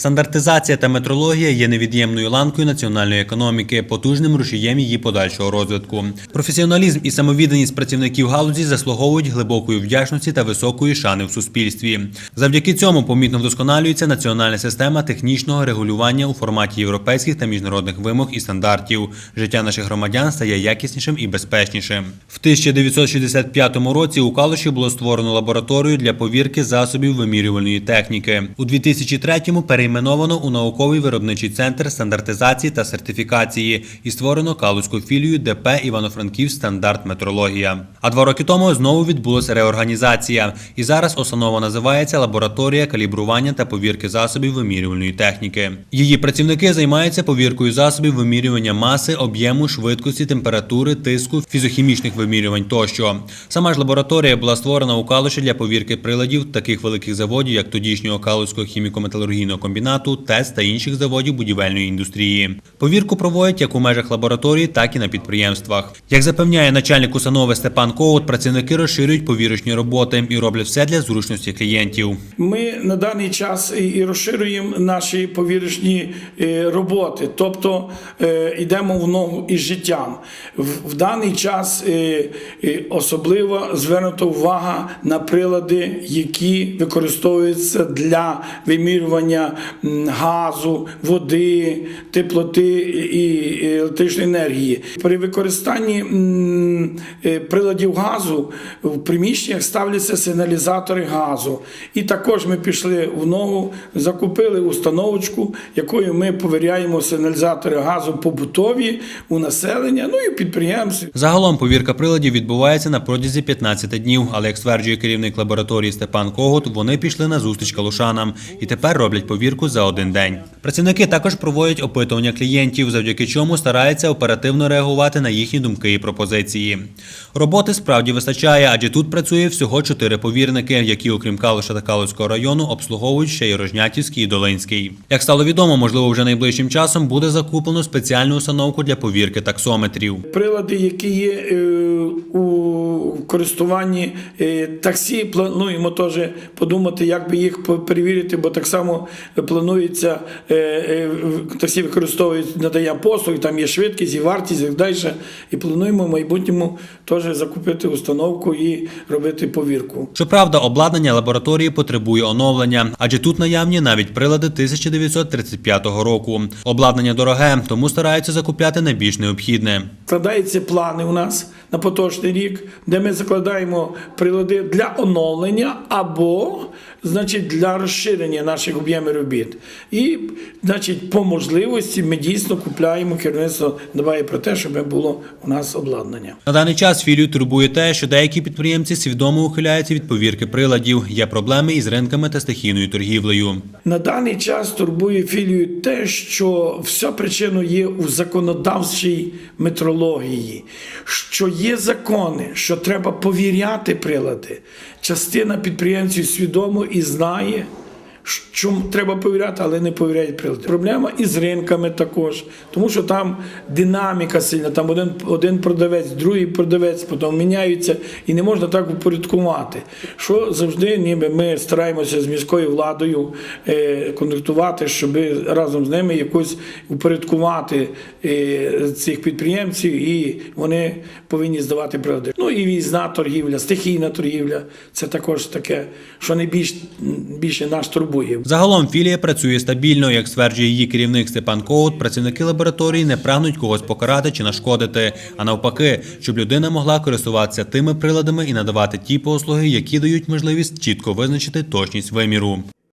Стандартизація та метрологія є невід'ємною ланкою національної економіки, потужним рушієм її подальшого розвитку. Професіоналізм і самовідданість працівників галузі заслуговують глибокої вдячності та високої шани в суспільстві. Завдяки цьому помітно вдосконалюється національна система технічного регулювання у форматі європейських та міжнародних вимог і стандартів. Життя наших громадян стає якіснішим і безпечнішим. В 1965 році у Калуші було створено лабораторію для повірки засобів вимірювальної техніки. У 2003-му перейменовано у науковий виробничий центр стандартизації та сертифікації і створено Калузьку філію ДП Івано-Франків стандарт метрологія. А два роки тому знову відбулася реорганізація. І зараз установа називається лабораторія калібрування та повірки засобів вимірювальної техніки. Її працівники займаються повіркою засобів вимірювання маси, об'єму, швидкості, температури, тиску, фізохімічних вимірювань тощо. Сама ж лабораторія була створена у Калуші для повірки приладів таких великих заводів, як тодішнього Калуського хіміко-металургійного комбінату, ТЕС та інших заводів будівельної індустрії. Повірку проводять як у межах лабораторії, так і на підприємствах. Як запевняє начальник установи Степан Коут, працівники розширюють повірочні роботи і роблять все для зручності клієнтів. Ми на даний час і- розширюємо наші повірочні е, роботи, тобто е, йдемо в ногу із життям. В, даний час е, особливо звернута увага на прилади, які використовуються для вимірювання газу, води, теплоти і електричної енергії. При використанні е, приладів газу в приміщеннях ставляться сигналізатори газу. І також ми пішли в ногу, закупили установочку, якою ми повіряємо сигналізатори газу побутові у населення, ну і підприємств. Загалом повірка приладів відбувається на протязі 15 днів, але як стверджує керівник лабораторії Степан Когут, вони пішли на зустріч калушанам і тепер роблять повірку за один день. Працівники також проводять опитування клієнтів, завдяки чому стараються оперативно реагувати на їхні думки і пропозиції. Роботи справді вистачає, адже тут працює всього чотири повірники, які, окрім Калуша та Калуського району, обслуговують ще й Рожнятівський і Долинський. Як стало відомо, можливо, вже найближчим часом буде закуплено спеціальну установку для повірки таксометрів. Прилади, які є е, у користуванні е, таксі, плануємо теж подумати, як би їх перевірити, бо так само планується е, е, таксі використовують надання послуг, там є швидкість і вартість і так далі. І плануємо в майбутньому теж закупити установку і робити повірку. Щоправда, обладнання лабораторії потребує оновлення, адже тут наявні навіть прилади 1935 року. Обладнання дороге, тому стараються закупляти найбільш необхідне. Складаються плани у нас на поточний рік, де ми закладаємо прилади для оновлення або значить, для розширення наших об'ємів робіт. І, значить, по можливості ми дійсно купляємо керівництво дбає про те, щоб було у нас обладнання. На даний час філію турбує те, що деякі підприємці свідомо ухиляються від повірки приладів. Є проблеми із ринками та стихійною торгівлею. На даний час турбує філію те, що вся причина є у законодавчій метрології, що є закони, що треба повіряти прилади. Частина підприємців свідомо і знає, що треба повіряти, але не повіряють прилади. Проблема і з ринками також, тому що там динаміка сильна, там один, один продавець, другий продавець, потім міняються, і не можна так упорядкувати. Що завжди ніби ми стараємося з міською владою е, контактувати, щоб разом з ними якось упорядкувати е, цих підприємців, і вони повинні здавати прилади. Ну і візна торгівля, стихійна торгівля це також таке, що найбільш більше нас турбує. Загалом філія працює стабільно, як стверджує її керівник Степан Коут. Працівники лабораторії не прагнуть когось покарати чи нашкодити, а навпаки, щоб людина могла користуватися тими приладами і надавати ті послуги, які дають можливість чітко визначити точність виміру.